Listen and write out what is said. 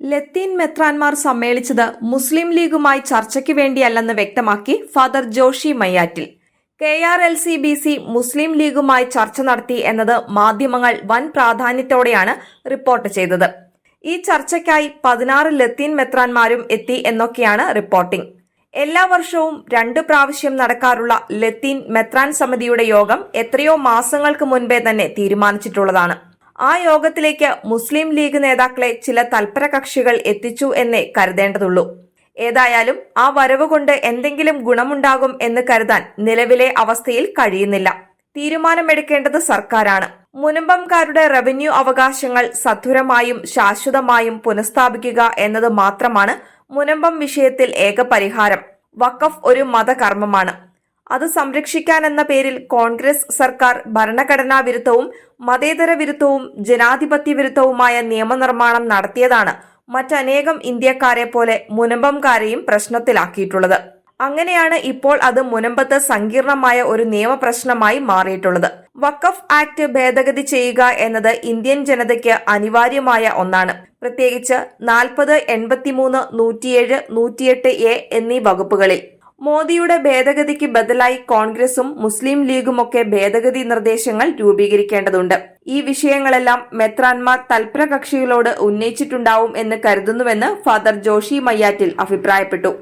ലത്തീൻ മെത്രാൻമാർ സമ്മേളിച്ചത് മുസ്ലിം ലീഗുമായി ചർച്ചയ്ക്ക് വേണ്ടിയല്ലെന്ന് വ്യക്തമാക്കി father Joshi Mayyattil. K R L C B C Muslim ലീഗുമായി ചർച്ച നടത്തി എന്നത് മാധ്യമങ്ങൾ വൻ പ്രാധാന്യത്തോടെയാണ് റിപ്പോർട്ട് ചെയ്തത്. ഈ ചർച്ചയ്ക്കായി പതിനാറ് ലത്തീൻ മെത്രാൻമാരും എത്തി എന്നൊക്കെയാണ് റിപ്പോർട്ടിംഗ്. എല്ലാ വർഷവും രണ്ടു പ്രാവശ്യം നടക്കാറുള്ള ലത്തീൻ മെത്രാൻ സമിതിയുടെ യോഗം എത്രയോ മാസങ്ങൾക്ക് മുൻപേ തന്നെ തീരുമാനിച്ചിട്ടുള്ളതാണ്. ആ യോഗത്തിലേക്ക് മുസ്ലിം ലീഗ് നേതാക്കളെ ചില തൽപര കക്ഷികൾ എത്തിച്ചു എന്നേ കരുതേണ്ടതുള്ളൂ. ഏതായാലും ആ വരവ് കൊണ്ട് എന്തെങ്കിലും ഗുണമുണ്ടാകും എന്ന് കരുതാൻ നിലവിലെ അവസ്ഥയിൽ കഴിയുന്നില്ല. തീരുമാനമെടുക്കേണ്ടത് സർക്കാരാണ്. മുനമ്പംകാരുടെ റവന്യൂ അവകാശങ്ങൾ സധുരമായും ശാശ്വതമായും പുനഃസ്ഥാപിക്കുക എന്നത് മാത്രമാണ് മുനമ്പം വിഷയത്തിൽ ഏക പരിഹാരം. വഖഫ് ഒരു മതകർമ്മമാണ്. അത് സംരക്ഷിക്കാനെന്ന പേരിൽ കോൺഗ്രസ് സർക്കാർ ഭരണഘടനാ വിരുദ്ധവും മതേതര വിരുദ്ധവും ജനാധിപത്യ വിരുദ്ധവുമായ നിയമനിർമ്മാണം നടത്തിയതാണ് മറ്റനേകം ഇന്ത്യക്കാരെ പോലെ മുനമ്പംകാരെയും പ്രശ്നത്തിലാക്കിയിട്ടുള്ളത്. അങ്ങനെയാണ് ഇപ്പോൾ അത് മുനമ്പത്ത് സങ്കീർണമായ ഒരു നിയമപ്രശ്നമായി മാറിയിട്ടുള്ളത്. വഖഫ് ആക്ട് ഭേദഗതി ചെയ്യുക എന്നത് ഇന്ത്യൻ ജനതയ്ക്ക് അനിവാര്യമായ ഒന്നാണ്. പ്രത്യേകിച്ച് നാൽപ്പത് എൺപത്തിമൂന്ന് നൂറ്റിയേഴ് നൂറ്റിയെട്ട് എ എന്നീ വകുപ്പുകളിൽ. മോദിയുടെ ഭേദഗതിക്ക് ബദലായി കോൺഗ്രസും മുസ്ലിം ലീഗുമൊക്കെ ഭേദഗതി നിർദ്ദേശങ്ങൾ രൂപീകരിക്കേണ്ടതുണ്ട്. ഈ വിഷയങ്ങളെല്ലാം മെത്രാൻമാർ തൽപര കക്ഷികളോട് ഉന്നയിച്ചിട്ടുണ്ടാവും എന്ന് കരുതുന്നുവെന്ന് ഫാദർ ജോഷി മയ്യാറ്റിൽ അഭിപ്രായപ്പെട്ടു.